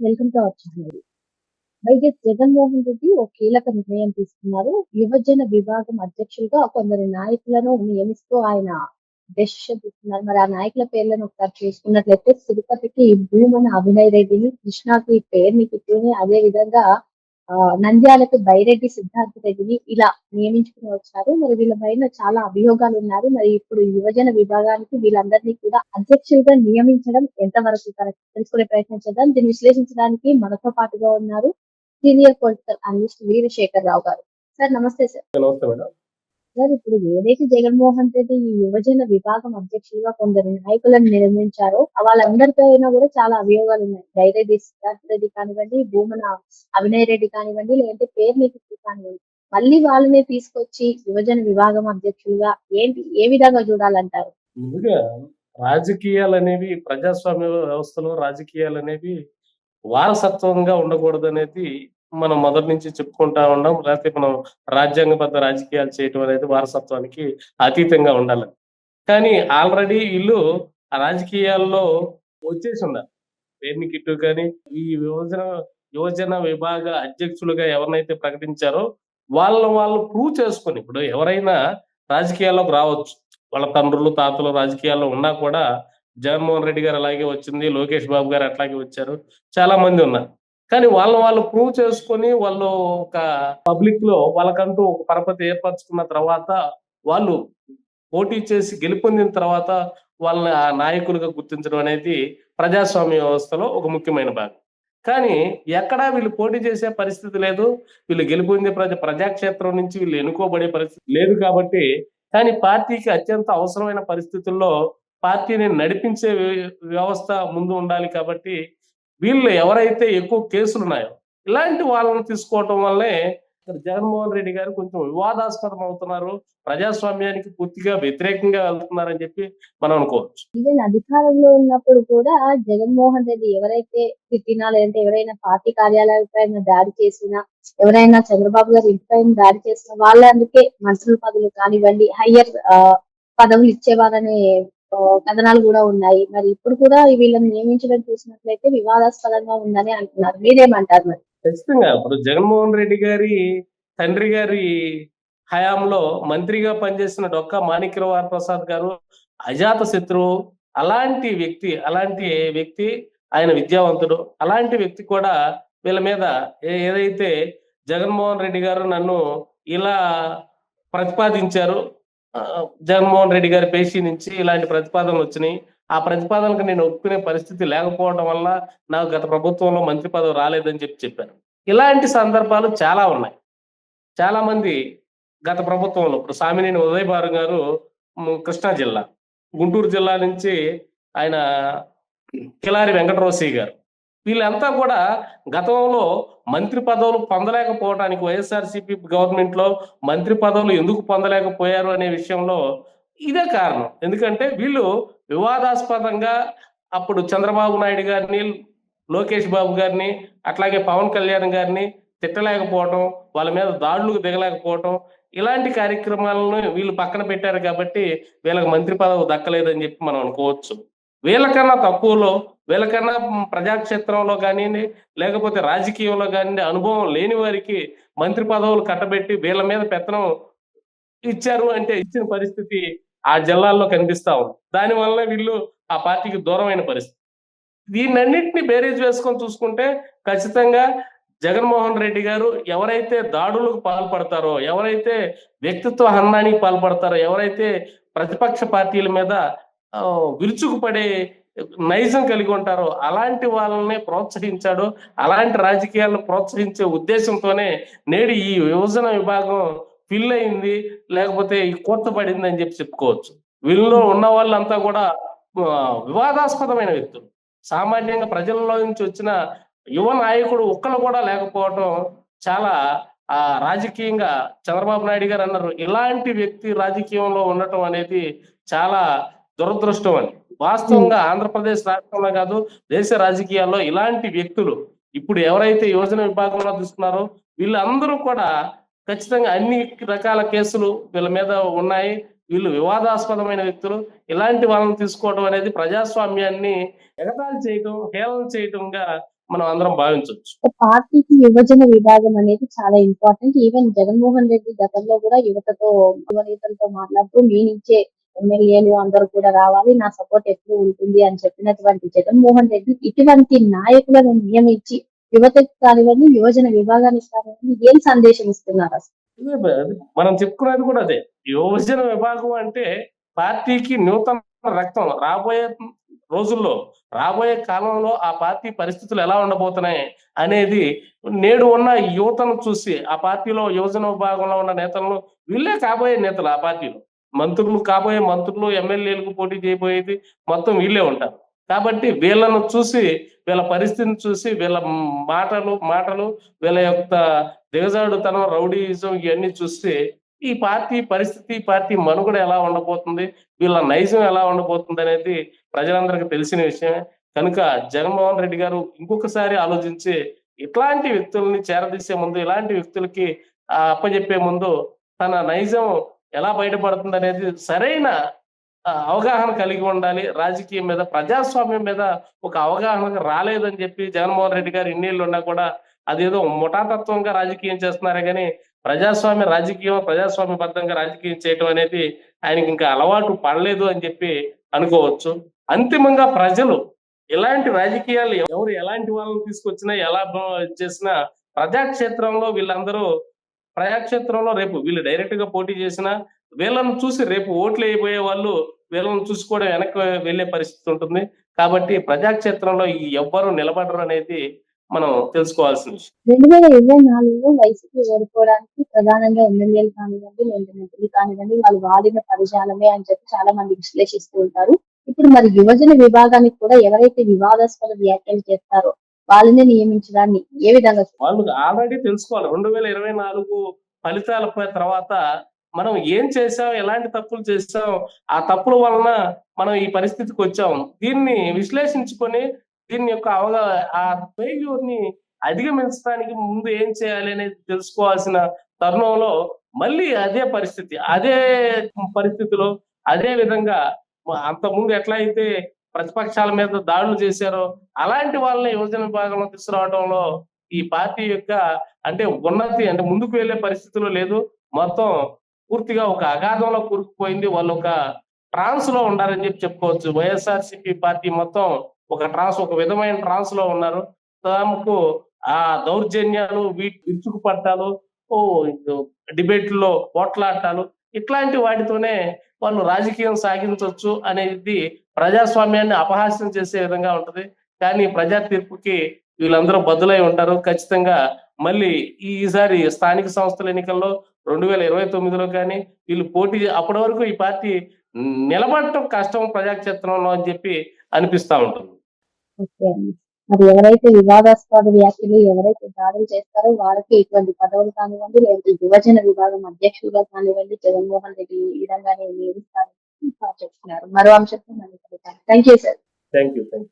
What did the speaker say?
Welcome to our channel. YS Jaganmohan Reddy ఒక కీలక నిర్ణయం తీసుకున్నారు. యువజన విభాగం అధ్యక్షులుగా కొందరు నాయకులను నియమిస్తూ ఆయన డెసిషన్ తీసుకున్నారు. మరి ఆ నాయకుల పేర్లను ఒకసారి చూసుకున్నట్లయితే తిరుపతికి భూమన అభినయ్ రెడ్డిని, కృష్ణాకి పేరుని కిట్టుని, అదే విధంగా నంద్యాలకు బైరెడ్డి సిద్ధార్థ రెడ్డిని ఇలా నియమించుకుని వచ్చారు. మరి వీళ్ళ పైన చాలా అభియోగాలు ఉన్నారు. మరి ఇప్పుడు యువజన విభాగానికి వీళ్ళందరినీ కూడా అధ్యక్షులుగా నియమించడం ఎంతవరకు వరకు తెలుసుకునే ప్రయత్నం చేద్దాం. దీన్ని విశ్లేషించడానికి మనతో పాటుగా ఉన్నారు senior political analyst Veerasekhar Rao garu. Sir నమస్తే సార్. నమస్తే మేడం. సార్ ఇప్పుడు ఏదైతే జగన్మోహన్ రెడ్డి ఈ యువజన విభాగం అధ్యక్షులుగా కొందరు నాయకులను నిర్మించారో వాళ్ళందరిపైన కూడా చాలా అభియోగాలు ఉన్నాయి. ధైర్యది సిద్ధార్థ రెడ్డి కానివ్వండి, భూమన అభినయ్ రెడ్డి కానివ్వండి, లేదంటే పేర్ని కానివ్వండి. మళ్ళీ వాళ్ళనే తీసుకొచ్చి యువజన విభాగం అధ్యక్షులుగా ఏంటి ఏ విధంగా చూడాలంటారు? ముందుగా రాజకీయాలనేవి ప్రజాస్వామ్య వ్యవస్థలో రాజకీయాలనేవి వారసత్వంగా ఉండకూడదు అనేది మనం మొదటి నుంచి చెప్పుకుంటా ఉన్నాం. లేకపోతే మనం రాజ్యాంగబద్ధ రాజకీయాలు చేయటం అనేది వారసత్వానికి అతీతంగా ఉండాలి. కానీ ఆల్రెడీ వీళ్ళు ఆ రాజకీయాల్లో వచ్చేసి ఉన్నారు. పేర్ని కిట్టు కానీ ఈ యువజన యువజన విభాగ అధ్యక్షులుగా ఎవరినైతే ప్రకటించారో వాళ్ళ వాళ్ళు ప్రూవ్ చేసుకొని ఇప్పుడు ఎవరైనా రాజకీయాల్లోకి రావచ్చు. వాళ్ళ తండ్రులు, తాతలు రాజకీయాల్లో ఉన్నా కూడా జగన్మోహన్ రెడ్డి గారు అలాగే వచ్చింది. లోకేష్ బాబు గారు అట్లాగే వచ్చారు. చాలా మంది ఉన్నారు. కానీ వాళ్ళని వాళ్ళు ప్రూవ్ చేసుకొని వాళ్ళు ఒక పబ్లిక్లో వాళ్ళకంటూ ఒక పరపతి ఏర్పరచుకున్న తర్వాత వాళ్ళు పోటీ చేసి గెలుపొందిన తర్వాత వాళ్ళని ఆ నాయకులుగా గుర్తించడం అనేది ప్రజాస్వామ్య వ్యవస్థలో ఒక ముఖ్యమైన భాగం. కానీ ఎక్కడా వీళ్ళు పోటీ చేసే పరిస్థితి లేదు. వీళ్ళు గెలుపొందే ప్రజ ప్రజాక్షేత్రం నుంచి వీళ్ళు ఎన్నుకోబడే పరిస్థితి లేదు కాబట్టి కానీ పార్టీకి అత్యంత అవసరమైన పరిస్థితుల్లో పార్టీని నడిపించే వ్య వ్యవస్థ ముందు ఉండాలి కాబట్టి వీళ్ళు ఎవరైతే ఎక్కువ కేసులు ఉన్నాయో ఇలాంటి వాళ్ళని తీసుకోవటం వల్లే జగన్మోహన్ రెడ్డి గారు కొంచెం వివాదాస్పదం అవుతున్నారు. ప్రజాస్వామ్యానికి పూర్తిగా వ్యతిరేకంగా వెళ్తున్నారని చెప్పి మనం అనుకోవచ్చు. ఈవెన్ అధికారంలో ఉన్నప్పుడు కూడా జగన్మోహన్ రెడ్డి ఎవరైతే తిట్టినా లేదంటే ఎవరైనా పార్టీ కార్యాలయాల పైన దాడి చేసినా, ఎవరైనా చంద్రబాబు గారు ఇంటిపైన దాడి చేసినా వాళ్ళందుకే మంత్రుల పదవులు కానివ్వండి, హయ్యర్ పదవులు ఇచ్చేవారనే కథనాలు కూడా ఉన్నాయి. మరి ఇప్పుడు కూడా వీళ్ళని నియమించడం చూసినట్లయితే వివాదాస్పదంగా ఉందని అంటున్నారు. మీరేమంటారు మరి? ఖచ్చితంగా. ఇప్పుడు జగన్మోహన్ రెడ్డి గారి తండ్రి గారి హయాంలో మంత్రిగా పనిచేసిన డొక్కా మాణిక్యరావు ప్రసాద్ గారు అజాత శత్రువు. అలాంటి వ్యక్తి, అలాంటి వ్యక్తి ఆయన విద్యావంతుడు. అలాంటి వ్యక్తి కూడా వీళ్ళ మీద ఏదైతే జగన్మోహన్ రెడ్డి గారు నన్ను ఇలా ప్రతిపాదించారు. జగన్మోహన్ రెడ్డి గారి పేషీ నుంచి ఇలాంటి ప్రతిపాదనలు వచ్చినాయి. ఆ ప్రతిపాదనకు నేను ఒప్పుకునే పరిస్థితి లేకపోవడం వల్ల నాకు గత ప్రభుత్వంలో మంత్రి పదవి రాలేదని చెప్పి చెప్పారు. ఇలాంటి సందర్భాలు చాలా ఉన్నాయి. చాలా మంది గత ప్రభుత్వంలో ఇప్పుడు సామినేని ఉదయభారు గారు కృష్ణా జిల్లా. గుంటూరు జిల్లా నుంచి ఆయన కిలారి వెంకటరోసయ్య గారు. వీళ్ళంతా కూడా గతంలో మంత్రి పదవులు పొందలేకపోవడానికి వైఎస్ఆర్‌సీపీ గవర్నమెంట్‌లో మంత్రి పదవులు ఎందుకు పొందలేకపోయారు అనే విషయంలో ఇదే కారణం. ఎందుకంటే వీళ్ళు వివాదాస్పదంగా అప్పుడు చంద్రబాబు నాయుడు గారిని, లోకేష్ బాబు గారిని, అట్లాగే పవన్ కళ్యాణ్ గారిని తిట్టలేకపోవటం, వాళ్ళ మీద దాడులకు దిగలేకపోవటం, ఇలాంటి కార్యక్రమాలను వీళ్ళు పక్కన పెట్టారు కాబట్టి వీళ్ళకి మంత్రి పదవి దక్కలేదని చెప్పి మనం అనుకోవచ్చు. వీళ్ళకన్నా తక్కువలో, వీళ్ళకన్నా ప్రజాక్షేత్రంలో కానివ్వండి లేకపోతే రాజకీయంలో కానివ్వండి అనుభవం లేని వారికి మంత్రి పదవులు కట్టబెట్టి వీళ్ళ మీద పెత్తనం ఇచ్చారు అంటే ఇచ్చిన పరిస్థితి ఆ జిల్లాల్లో కనిపిస్తా ఉంది. దానివల్ల వీళ్ళు ఆ పార్టీకి దూరమైన పరిస్థితి. దీన్నన్నింటినీ బేరేజ్ వేసుకొని చూసుకుంటే ఖచ్చితంగా జగన్మోహన్ రెడ్డి గారు ఎవరైతే దాడులకు పాల్పడతారో, ఎవరైతే వ్యక్తిత్వ హన్నానికి పాల్పడతారో, ఎవరైతే ప్రతిపక్ష పార్టీల మీద విరుచుకుపడే నైజం కలిగి ఉంటారో అలాంటి వాళ్ళని ప్రోత్సహించాడు. అలాంటి రాజకీయాలను ప్రోత్సహించే ఉద్దేశంతోనే నేడు ఈ విభజన విభాగం ఫిల్ అయింది. లేకపోతే ఈ పడింది అని చెప్పి చెప్పుకోవచ్చు. వీళ్ళలో ఉన్న వాళ్ళంతా కూడా వివాదాస్పదమైన వ్యక్తులు. సామాన్యంగా ప్రజల్లో నుంచి వచ్చిన యువ నాయకుడు ఒక్కరు కూడా లేకపోవటం చాలా ఆ రాజకీయంగా చంద్రబాబు నాయుడు గారు అన్నారు. ఇలాంటి వ్యక్తి రాజకీయంలో ఉండటం అనేది చాలా దురదృష్టం అని. వాస్తవంగా ఆంధ్రప్రదేశ్ రాష్ట్రంలో కాదు దేశ రాజకీయాల్లో ఇలాంటి వ్యక్తులు ఇప్పుడు ఎవరైతే యువజన విభాగంలో చూస్తున్నారో వీళ్ళందరూ కూడా ఖచ్చితంగా అన్ని రకాల కేసులు వీళ్ళ మీద ఉన్నాయి. వీళ్ళు వివాదాస్పదమైన వ్యక్తులు. ఇలాంటి వాళ్ళని తీసుకోవడం అనేది ప్రజాస్వామ్యాన్ని ఎగతాలు చేయటం, హేళన చేయటంగా మనం అందరం భావించవచ్చు పార్టీకి విభజన విభాగం అనేది చాలా ఇంపార్టెంట్ ఈవెన్ జగన్మోహన్ రెడ్డి గతంలో కూడా యువతతో యువనేతలతో మాట్లాడుతూ మీ ఎమ్మెల్యేలు అందరూ కూడా రావాలి నా సపోర్ట్ ఎప్పుడు ఉంటుంది అని చెప్పినటువంటి జగన్మోహన్ రెడ్డి ఇటువంటి నాయకులను నియమించి యువతకి కానివ్వండి యువజన విభాగానికి కానివ్వండి ఏం సందేశం ఇస్తున్నారు మనం చెప్పుకున్నది కూడా అదే. యువజన విభాగం అంటే పార్టీకి నూతన రక్తం. రాబోయే రోజుల్లో రాబోయే కాలంలో ఆ పార్టీ పరిస్థితులు ఎలా ఉండబోతున్నాయి అనేది నేడు ఉన్న యువతను చూసి ఆ పార్టీలో యువజన విభాగంలో ఉన్న నేతలను వీళ్ళే కాబోయే నేతలు ఆ పార్టీలో. మంత్రులు కాబోయే మంత్రులు ఎమ్మెల్యేలకు పోటీ చేయబోయేది మొత్తం వీళ్ళే ఉంటారు. కాబట్టి వీళ్ళను చూసి వీళ్ళ పరిస్థితిని చూసి వీళ్ళ మాటలు మాటలు వీళ్ళ యొక్క దిగజాడుతనం రౌడీయిజం ఇవన్నీ చూస్తే ఈ పార్టీ పరిస్థితి పార్టీ మనుగడ ఎలా ఉండబోతుంది వీళ్ళ నైజం ఎలా ఉండబోతుంది అనేది ప్రజలందరికీ తెలిసిన విషయమే. కనుక జగన్మోహన్ రెడ్డి గారు ఇంకొకసారి ఆలోచించి ఇట్లాంటి వ్యక్తుల్ని చేరదీసే ముందు ఇలాంటి వ్యక్తులకి ఆ, అప్పజెప్పే ముందు తన నైజం ఎలా బయటపడుతుంది అనేది సరైన అవగాహన కలిగి ఉండాలి. రాజకీయం మీద ప్రజాస్వామ్యం మీద ఒక అవగాహన రాలేదని చెప్పి జగన్మోహన్ రెడ్డి గారు ఇన్నేళ్ళు ఉన్నా కూడా అదేదో ముఠాతత్వంగా రాజకీయం చేస్తున్నారే కానీ ప్రజాస్వామ్య రాజకీయం ప్రజాస్వామ్యబద్ధంగా రాజకీయం చేయటం అనేది ఆయనకి ఇంకా అలవాటు పడలేదు అని చెప్పి అనుకోవచ్చు. అంతిమంగా ప్రజలు ఇలాంటి రాజకీయాలు ఎవరు ఎలాంటి వాళ్ళని తీసుకొచ్చినా ఎలా చేసినా ప్రజాక్షేత్రంలో వీళ్ళందరూ ప్రజాక్షేత్రంలో రేపు వీళ్ళు డైరెక్ట్గా పోటీ చేసినా వీళ్ళను చూసి రేపు ఓట్లు అయిపోయే వాళ్ళు వీళ్ళని చూసి కూడా వెనక్కి వెళ్ళే పరిస్థితి ఉంటుంది. కాబట్టి ప్రజాక్షేత్రంలో ఈ ఎవ్వరు నిలబడరు అనేది మనం తెలుసుకోవాల్సిన విషయం. రెండు వేల ఇరవై నాలుగులో వైసీపీ ఓడిపోవడానికి ప్రధానంగా ఎమ్మెల్యేలు కానివ్వండి లేదా మంత్రులు కానివ్వండి వాళ్ళు వాడిన పరిజాలమే అని చెప్పి చాలా మంది విశ్లేషిస్తూ ఉంటారు. ఇప్పుడు మరి యువజన విభాగానికి కూడా ఎవరైతే వివాదాస్పద వ్యాఖ్యలు చేస్తారో వాళ్ళని నియమించడాన్ని ఏ విధంగా వాళ్ళు ఆల్రెడీ తెలుసుకోవాలి. రెండు వేల ఇరవై నాలుగు ఫలితాల తర్వాత మనం ఏం చేసాం ఎలాంటి తప్పులు చేసాం ఆ తప్పుల వలన మనం ఈ పరిస్థితికి వచ్చాం. దీన్ని విశ్లేషించుకొని దీని యొక్క అవగా ఆ అధిగమించడానికి ముందు ఏం చేయాలి అనేది తెలుసుకోవాల్సిన తరుణంలో మళ్ళీ అదే పరిస్థితి అదే పరిస్థితిలో అదే విధంగా అంత ముందు ఎట్లా అయితే ప్రతిపక్షాల మీద దాడులు చేశారో అలాంటి వాళ్ళని యువజన విభాగంలో తీసుకురావడంలో ఈ పార్టీ యొక్క అంటే ఉన్నతి అంటే ముందుకు వెళ్ళే పరిస్థితిలో లేదు. మొత్తం పూర్తిగా ఒక అగాధంలో కూరుకుపోయింది. వాళ్ళు ఒక ట్రాన్స్లో ఉండాలని చెప్పి చెప్పుకోవచ్చు. వైఎస్ఆర్సీపీ పార్టీ మొత్తం ఒక ట్రాన్స్ ఒక విధమైన ట్రాన్స్లో ఉన్నారు. తమకు ఆ దౌర్జన్యాలు వీటి విరుచుకు పట్టాలు ఓ డిబేట్లో పోట్లాటాలు ఇట్లాంటి వాటితోనే వాళ్ళు రాజకీయం సాగించవచ్చు అనేది ప్రజాస్వామ్యాన్ని అపహాస్యం చేసే విధంగా ఉంటది. కానీ ప్రజా తీర్పుకి వీళ్ళందరూ బద్దులై ఉంటారు. ఖచ్చితంగా మళ్ళీ ఈసారి స్థానిక సంస్థల ఎన్నికల్లో రెండు వేల ఇరవై తొమ్మిదిలో కానీ వీళ్ళు పోటీ అప్పటి వరకు ఈ పార్టీ నిలబడటం కష్టం ప్రజాక్షేత్రంలో అని చెప్పి అనిపిస్తా ఉంటుంది. మరి ఎవరైతే వివాదాస్పద వ్యాఖ్యలు ఎవరైతే దాడులు చేస్తారో వాళ్ళకి ఇటువంటి పదవులు కానివ్వండి లేదంటే యువజన విభాగం అధ్యక్షులుగా కానివ్వండి జగన్మోహన్ రెడ్డి ఈ విధంగానే నియమిస్తారు చెప్తున్నారు మరో అంశంతో మళ్ళీ thank you sir thank you thank you